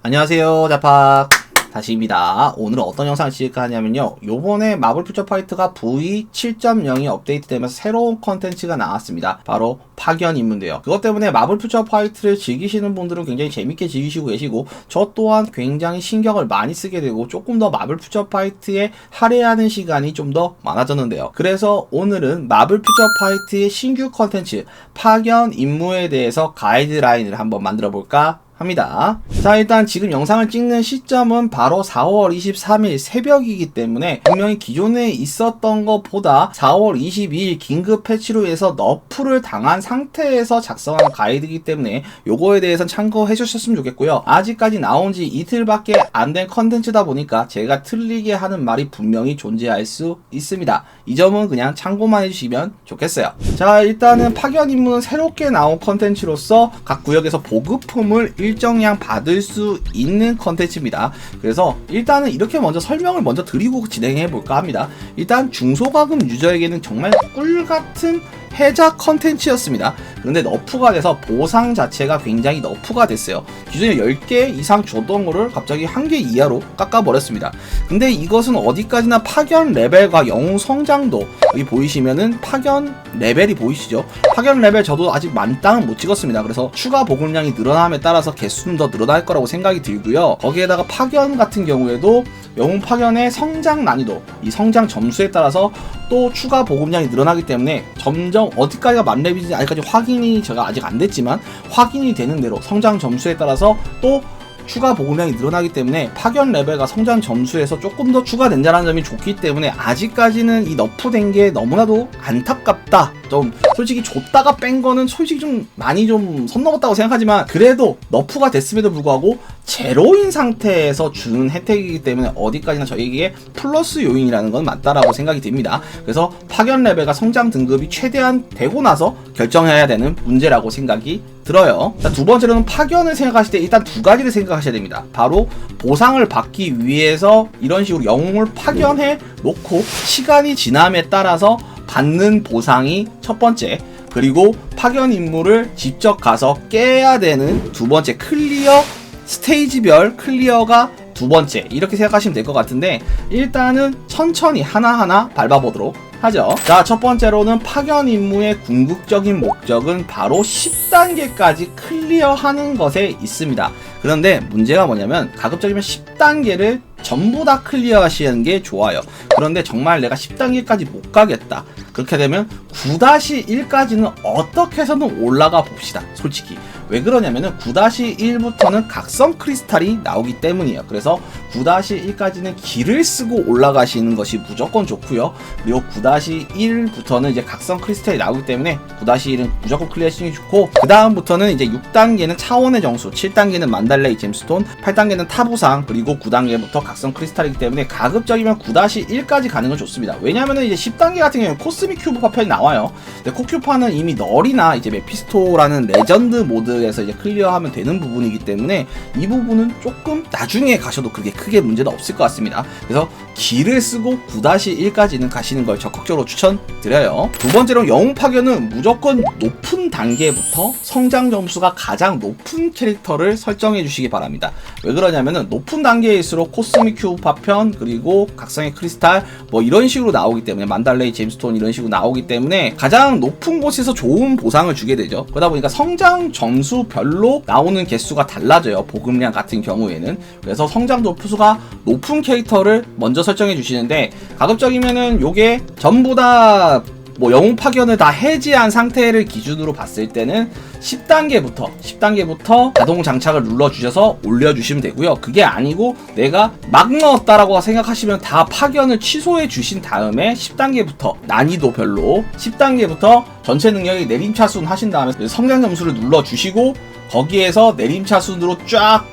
안녕하세요 자팍. 다시입니다. 오늘은 어떤 영상을 찍을까 하냐면요. 요번에 마블 퓨처 파이트가 V7.0이 업데이트되면서 새로운 컨텐츠가 나왔습니다. 바로 파견 임무인데요. 그것 때문에 마블 퓨처 파이트를 즐기시는 분들은 굉장히 재밌게 즐기시고 계시고 저 또한 굉장히 신경을 많이 쓰게 되고 조금 더 마블 퓨처 파이트에 할애하는 시간이 좀 더 많아졌는데요. 그래서 오늘은 마블 퓨처 파이트의 신규 컨텐츠 파견 임무에 대해서 가이드라인을 한번 만들어 볼까 합니다. 자, 일단 지금 영상을 찍는 시점은 바로 4월 23일 새벽이기 때문에 분명히 기존에 있었던 것보다 4월 22일 긴급 패치로 해서 너프를 당한 상태에서 작성한 가이드이기 때문에 요거에 대해서는 참고해 주셨으면 좋겠고요. 아직까지 나온 지 이틀밖에 안 된 컨텐츠다 보니까 제가 틀리게 하는 말이 분명히 존재할 수 있습니다. 이 점은 그냥 참고만 해주시면 좋겠어요. 자, 일단은 파견 임무는 새롭게 나온 컨텐츠로서 각 구역에서 보급품을 일정량 받을 수 있는 컨텐츠입니다. 그래서 일단은 이렇게 먼저 설명을 먼저 드리고 진행해 볼까 합니다. 일단 중소가금 유저에게는 정말 꿀 같은 해자 컨텐츠였습니다. 그런데 너프가 돼서 보상 자체가 굉장히 너프가 됐어요. 기존에 10개 이상 줬던 거를 갑자기 1개 이하로 깎아버렸습니다. 근데 이것은 어디까지나 파견 레벨과 영웅 성장도 여기 보이시면은 파견 레벨이 보이시죠? 파견 레벨 저도 아직 만땅은 못 찍었습니다. 그래서 추가 보급량이 늘어남에 따라서 개수는 더 늘어날 거라고 생각이 들고요. 거기에다가 파견 같은 경우에도 영웅 파견의 성장 난이도, 이 성장 점수에 따라서 또 추가 보급량이 늘어나기 때문에 점점 어디까지가 만렙인지 아직까지 확인이 제가 아직 안 됐지만 확인이 되는 대로 성장 점수에 따라서 또 추가 보급량이 늘어나기 때문에 파견 레벨과 성장 점수에서 조금 더 추가된다는 점이 좋기 때문에 아직까지는 이 너프된 게 너무나도 안타깝다. 좀 솔직히 줬다가 뺀 거는 솔직히 좀 많이 좀 선 넘었다고 생각하지만 그래도 너프가 됐음에도 불구하고 제로인 상태에서 주는 혜택이기 때문에 어디까지나 저에게 플러스 요인이라는 건 맞다라고 생각이 듭니다. 그래서 파견 레벨과 성장 등급이 최대한 되고 나서 결정해야 되는 문제라고 생각이 들어요. 자, 두 번째로는 파견을 생각하실 때 일단 두 가지를 생각하셔야 됩니다. 바로 보상을 받기 위해서 이런 식으로 영웅을 파견해 놓고 시간이 지남에 따라서 받는 보상이 첫 번째. 그리고 파견 임무를 직접 가서 깨야 되는 두 번째 클리어 스테이지별 클리어가 두 번째 이렇게 생각하시면 될 것 같은데 일단은 천천히 하나하나 밟아보도록 하죠. 자, 첫 번째로는 파견 임무의 궁극적인 목적은 바로 10단계까지 클리어하는 것에 있습니다. 그런데 문제가 뭐냐면 가급적이면 10단계를 전부 다 클리어 하시는 게 좋아요. 그런데 정말 내가 10단계까지 못 가겠다. 그렇게 되면 9-1까지는 어떻게 해서는 올라가 봅시다. 솔직히. 왜 그러냐면은 9-1부터는 각성 크리스탈이 나오기 때문이에요. 그래서 9-1까지는 길을 쓰고 올라가시는 것이 무조건 좋고요. 그리고 9-1부터는 이제 각성 크리스탈이 나오기 때문에 9-1은 무조건 게 좋고 그 다음부터는 이제 6단계는 차원의 정수, 7단계는 만달레이 잼스톤, 8단계는 타부상, 그리고 9단계부터 각성 크리스탈이기 때문에 가급적이면 9-1까지 가는 건 좋습니다. 왜냐면은 이제 10단계 같은 경우는 코스믹 큐브 파편이 나와요. 근데 코큐파는 이미 널이나 이제 메피스토라는 레전드 모드 에서 이제 클리어하면 되는 부분이기 때문에 이 부분은 조금 나중에 가셔도 그게 크게 문제는 없을 것 같습니다. 그래서 길을 쓰고 9-1까지는 가시는 걸 적극적으로 추천드려요. 두 번째로 영웅 파견은 무조건 높은 단계부터 성장 점수가 가장 높은 캐릭터를 설정해 주시기 바랍니다. 왜 그러냐면은 높은 단계일수록 코스믹 큐브 파편 그리고 각성의 크리스탈 뭐 이런 식으로 나오기 때문에 만달레이 잼스톤 이런 식으로 나오기 때문에 가장 높은 곳에서 좋은 보상을 주게 되죠. 그러다 보니까 성장 점수 별로 나오는 개수가 달라져요. 보급량 같은 경우에는 그래서 성장 점수가 높은 캐릭터를 먼저 설정해 주시는데 가급적이면은 요게 전부 다 뭐 영웅 파견을 다 해지한 상태를 기준으로 봤을 때는 10단계부터 10단계부터 자동 장착을 눌러 주셔서 올려 주시면 되고요. 그게 아니고 내가 막 넣었다라고 생각하시면 다 파견을 취소해 주신 다음에 10단계부터 난이도 별로 10단계부터 전체 능력이 내림차순 하신 다음에 성장 점수를 눌러 주시고 거기에서 내림차순으로 쫙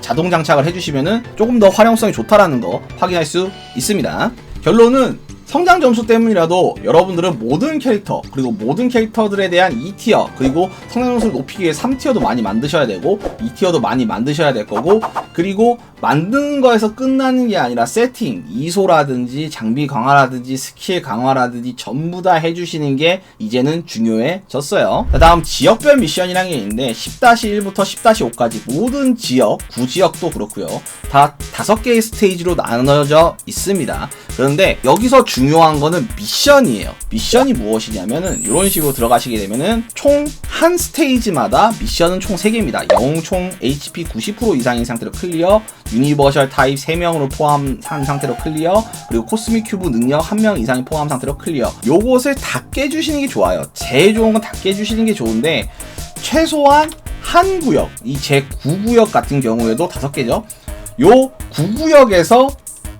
자동 장착을 해주시면은 조금 더 활용성이 좋다라는 거 확인할 수 있습니다. 결론은 성장 점수 때문이라도 여러분들은 모든 캐릭터 그리고 모든 캐릭터들에 대한 2티어 그리고 성장 점수를 높이기 위해 3티어도 많이 만드셔야 되고 2티어도 많이 만드셔야 될 거고 그리고 만드는 거에서 끝나는 게 아니라 세팅, 이소라든지 장비 강화라든지 스킬 강화라든지 전부 다 해주시는 게 이제는 중요해졌어요. 그 다음 지역별 미션이라는 게 있는데 10-1부터 10-5까지 모든 지역, 구지역도 그렇고요. 다 다섯 개의 스테이지로 나눠져 있습니다. 그런데 여기서 중 요한 거는 미션이에요. 미션이 무엇이냐면은 이런 식으로 들어가시게 되면은 총 한 스테이지마다 미션은 총 3개입니다. 영웅 총 HP 90% 이상인 상태로 클리어, 유니버셜 타입 3명으로 포함한 상태로 클리어, 그리고 코스믹 큐브 능력 1명 이상이 포함 상태로 클리어. 요것을 다 깨주시는 게 좋아요. 제일 좋은 건 다 깨주시는 게 좋은데 최소한 한 구역, 이 제 9구역 같은 경우에도 다섯 개죠. 요 9구역에서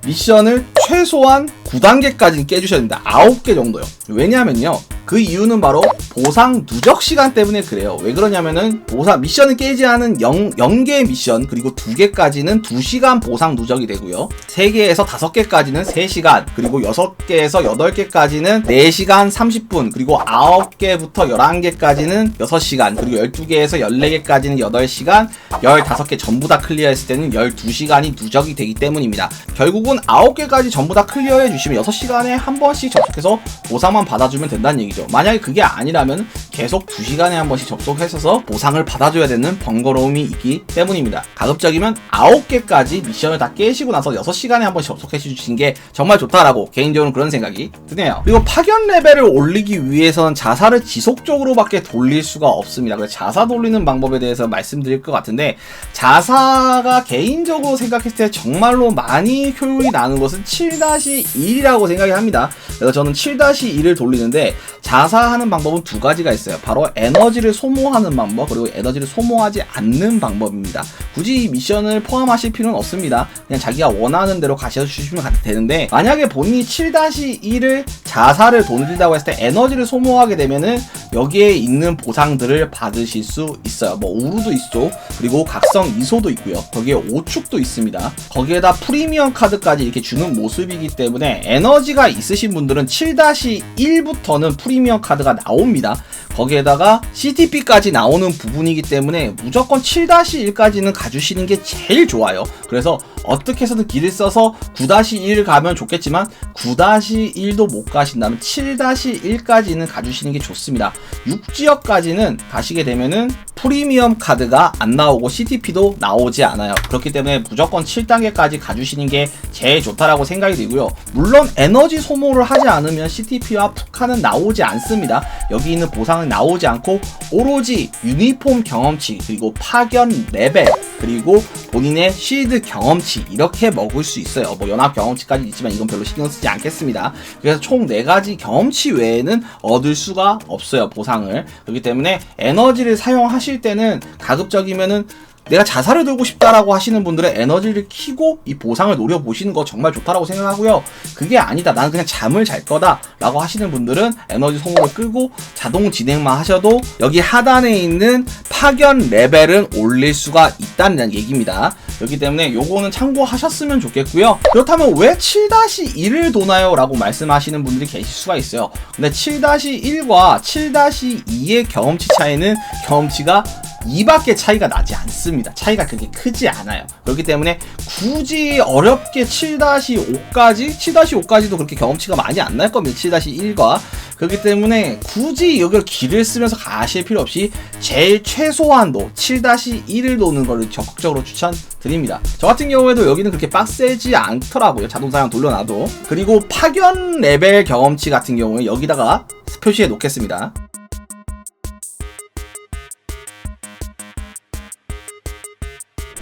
미션을 최소한 9단계까지 깨주셔야 됩니다. 9개 정도요. 왜냐면요. 그 이유는 바로 보상 누적 시간 때문에 그래요. 왜 그러냐면은 보상 미션을 깨지 않은 0, 0개의 미션 그리고 2개까지는 2시간 보상 누적이 되고요. 3개에서 5개까지는 3시간 그리고 6개에서 8개까지는 4시간 30분 그리고 9개부터 11개까지는 6시간 그리고 12개에서 14개까지는 8시간 15개 전부 다 클리어했을 때는 12시간이 누적이 되기 때문입니다. 결국은 9개까지 전부 다 클리어해 주시면 6시간에 한 번씩 접속해서 보상만 받아주면 된다는 얘기 죠. 만약에 그게 아니라면 계속 2시간에 한 번씩 접속해서 보상을 받아줘야 되는 번거로움이 있기 때문입니다. 가급적이면 9개까지 미션을 다 깨시고 나서 6시간에 한 번씩 접속해 주신 게 정말 좋다라고 개인적으로 그런 생각이 드네요. 그리고 파견 레벨을 올리기 위해서는 자사를 지속적으로밖에 돌릴 수가 없습니다. 그래서 자사 돌리는 방법에 대해서 말씀드릴 것 같은데 자사가 개인적으로 생각했을 때 정말로 많이 효율이 나는 것은 7-1이라고 생각이 합니다. 그래서 저는 7-1을 돌리는데 자사하는 방법은 두 가지가 있어요. 바로 에너지를 소모하는 방법 그리고 에너지를 소모하지 않는 방법입니다. 굳이 이 미션을 포함하실 필요는 없습니다. 그냥 자기가 원하는 대로 가셔 주시면 되는데 만약에 본인이 7-1을 자사를 돌린다고 했을 때 에너지를 소모하게 되면은 여기에 있는 보상들을 받으실 수 있어요. 뭐 우루도 있죠. 그리고 각성 이소도 있고요. 거기에 오축도 있습니다. 거기에다 프리미엄 카드까지 이렇게 주는 모습이기 때문에 에너지가 있으신 분들은 7-1부터는 프리 미엄 카드가 나옵니다. 거기에다가 CTP까지 나오는 부분이기 때문에 무조건 7-1까지는 가주시는 게 제일 좋아요. 그래서 어떻게 해서든 길을 써서 9-1 가면 좋겠지만 9-1도 못 가신다면 7-1까지는 가주시는 게 좋습니다. 6지역까지는 가시게 되면은 프리미엄 카드가 안 나오고 CTP도 나오지 않아요. 그렇기 때문에 무조건 7단계까지 가주시는 게 제일 좋다라고 생각이 들고요. 물론 에너지 소모를 하지 않으면 CTP와 푸카는 나오지 않습니다. 여기 있는 보상은 나오지 않고 오로지 유니폼 경험치 그리고 파견 레벨 그리고 본인의 실드 경험치 이렇게 먹을 수 있어요. 뭐 연합 경험치까지 있지만 이건 별로 신경 쓰지 않겠습니다. 그래서 총 4가지 경험치 외에는 얻을 수가 없어요. 보상을. 그렇기 때문에 에너지를 사용하실 때는 가급적이면은 내가 자살을 들고 싶다라고 하시는 분들은 에너지를 키고 이 보상을 노려보시는 거 정말 좋다라고 생각하고요. 그게 아니다. 나는 그냥 잠을 잘 거다. 라고 하시는 분들은 에너지 소모를 끄고 자동 진행만 하셔도 여기 하단에 있는 파견 레벨은 올릴 수가 있다는 얘기입니다. 그렇기 때문에 요거는 참고하셨으면 좋겠고요. 그렇다면 왜 7-1을 도나요? 라고 말씀하시는 분들이 계실 수가 있어요. 근데 7-1과 7-2의 경험치 차이는 경험치가 2밖에 차이가 나지 않습니다. 차이가 그렇게 크지 않아요. 그렇기 때문에 굳이 어렵게 7-5까지, 7-5까지도 그렇게 경험치가 많이 안 날 겁니다. 7-1과. 그렇기 때문에 굳이 여기를 길을 쓰면서 가실 필요 없이 제일 최소한도 7-1을 도는 걸 적극적으로 추천드립니다. 저 같은 경우에도 여기는 그렇게 빡세지 않더라고요. 자동사양 돌려놔도. 그리고 파견 레벨 경험치 같은 경우에 여기다가 표시해 놓겠습니다.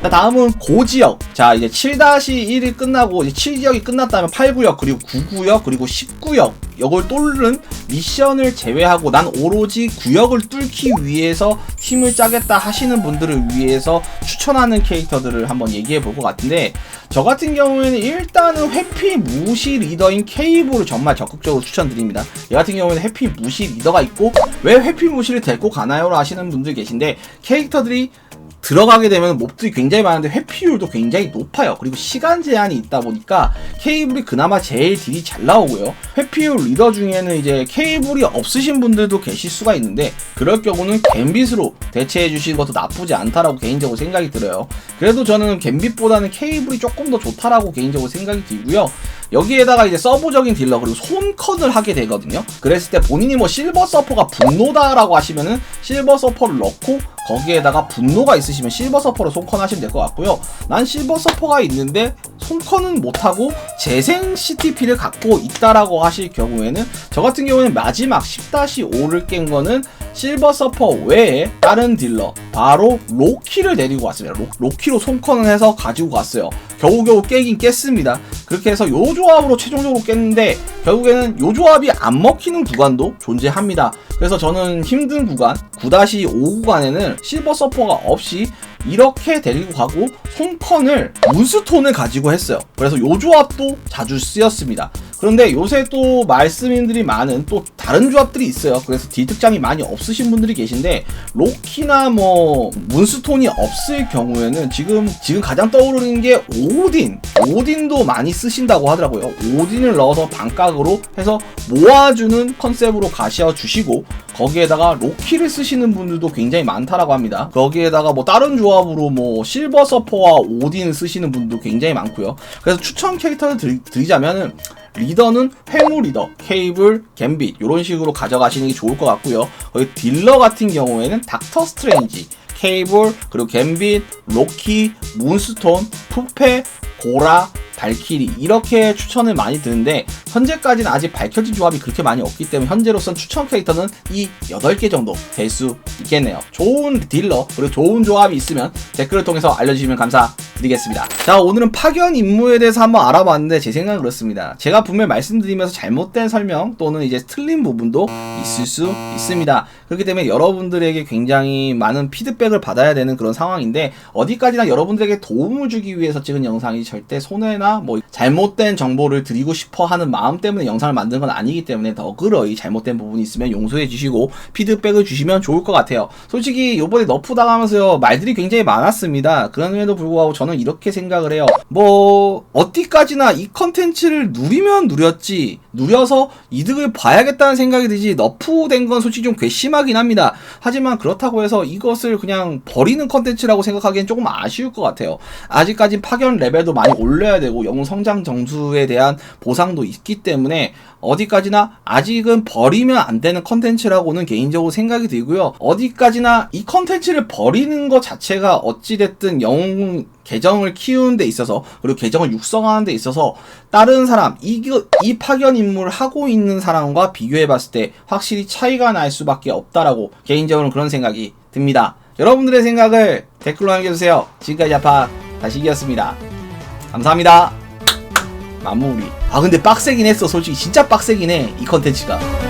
자, 다음은 고지역. 자, 이제 7-1이 끝나고 이제 7지역이 끝났다면 8구역, 그리고 9구역, 그리고 10구역. 이걸 뚫는 미션을 제외하고 난 오로지 구역을 뚫기 위해서 팀을 짜겠다 하시는 분들을 위해서 추천하는 캐릭터들을 한번 얘기해 볼 것 같은데 저 같은 경우에는 일단은 회피 무시 리더인 케이브를 정말 적극적으로 추천드립니다. 얘 같은 경우에는 회피 무시 리더가 있고 왜 회피 무시를 데리고 가나요? 하시는 분들 계신데 캐릭터들이 들어가게 되면 몹들이 굉장히 많은데 회피율도 굉장히 높아요. 그리고 시간 제한이 있다 보니까 케이블이 그나마 제일 딜이 잘 나오고요. 회피율 리더 중에는 이제 케이블이 없으신 분들도 계실 수가 있는데 그럴 경우는 갬빗으로 대체해 주시는 것도 나쁘지 않다라고 개인적으로 생각이 들어요. 그래도 저는 갬빗보다는 케이블이 조금 더 좋다라고 개인적으로 생각이 들고요. 여기에다가 이제 서브적인 딜러 그리고 손컨을 하게 되거든요. 그랬을 때 본인이 뭐 실버 서퍼가 분노다라고 하시면은 실버 서퍼를 넣고 거기에다가 분노가 있으시면 실버 서퍼로 손컨 하시면 될 것 같고요. 난 실버 서퍼가 있는데 손컨은 못하고 재생 CTP를 갖고 있다라고 하실 경우에는 저 같은 경우에는 마지막 10-5를 깬 거는 실버 서퍼 외에 다른 딜러 바로 로키를 데리고 왔습니다. 로, 로키로 손컨을 해서 가지고 갔어요. 겨우겨우 깨긴 깼습니다. 그렇게 해서 요 조합으로 최종적으로 깼는데 결국에는 요 조합이 안 먹히는 구간도 존재합니다. 그래서 저는 힘든 구간 9-5 구간에는 실버 서퍼가 없이 이렇게 데리고 가고 손컨을 문스톤을 가지고 했어요. 그래서 요 조합도 자주 쓰였습니다. 그런데 요새 또 말씀인들이 많은 또 다른 조합들이 있어요. 그래서 딜 특장이 많이 없으신 분들이 계신데 로키나 뭐 문스톤이 없을 경우에는 지금 지금 가장 떠오르는 게 오딘. 오딘도 많이 쓰신다고 하더라고요. 오딘을 넣어서 반각으로 해서 모아주는 컨셉으로 가셔 주시고 거기에다가 로키를 쓰시는 분들도 굉장히 많다라고 합니다. 거기에다가 뭐 다른 조합으로 뭐 실버 서퍼와 오딘 쓰시는 분도 굉장히 많고요. 그래서 추천 캐릭터를 드리, 드리자면은 리더는 회무 리더, 케이블, 갬빗 이런 식으로 가져가시는 게 좋을 것 같고요. 거기 딜러 같은 경우에는 닥터 스트레인지, 케이블, 그리고 갬빗, 로키, 문스톤, 푸페, 고라, 발키리 이렇게 추천을 많이 드는데 현재까지는 아직 밝혀진 조합이 그렇게 많이 없기 때문에 현재로선 추천 캐릭터는 이 8개 정도 될 수 있겠네요. 좋은 딜러 그리고 좋은 조합이 있으면 댓글을 통해서 알려주시면 감사 드리겠습니다. 자 오늘은 파견 임무에 대해서 한번 알아봤는데 제 생각은 그렇습니다. 제가 분명히 말씀드리면서 잘못된 설명 또는 이제 틀린 부분도 있을 수 있습니다. 그렇기 때문에 여러분들에게 굉장히 많은 피드백을 받아야 되는 그런 상황인데 어디까지나 여러분들에게 도움을 주기 위해서 찍은 영상이 절대 손해나 뭐 잘못된 정보를 드리고 싶어 하는 마음 때문에 영상을 만든 건 아니기 때문에 너그러이 잘못된 부분이 있으면 용서해 주시고 피드백을 주시면 좋을 것 같아요. 솔직히 요번에 너프 당하면서요 말들이 굉장히 많았습니다. 그럼에도 불구하고 저는 이렇게 생각을 해요. 뭐 어디까지나 이 컨텐츠를 누리면 누렸지 누려서 이득을 봐야겠다는 생각이 들지 너프된 건 솔직히 좀 괘씸하긴 합니다. 하지만 그렇다고 해서 이것을 그냥 버리는 컨텐츠라고 생각하기엔 조금 아쉬울 것 같아요. 아직까지 파견 레벨도 많이 올려야 되고 영웅 성장 점수에 대한 보상도 있기 때문에 어디까지나 아직은 버리면 안 되는 컨텐츠라고는 개인적으로 생각이 들고요. 어디까지나 이 컨텐츠를 버리는 것 자체가 어찌됐든 영웅 계정을 키우는 데 있어서 그리고 계정을 육성하는 데 있어서 다른 사람 이, 이 파견 임무를 하고 있는 사람과 비교해 봤을 때 확실히 차이가 날 수밖에 없다라고 개인적으로는 그런 생각이 듭니다. 여러분들의 생각을 댓글로 남겨주세요. 지금까지 아파 다시기였습니다. 감사합니다. 마무리. 아 근데 빡세긴 했어 솔직히 진짜 빡세긴 해 이 컨텐츠가.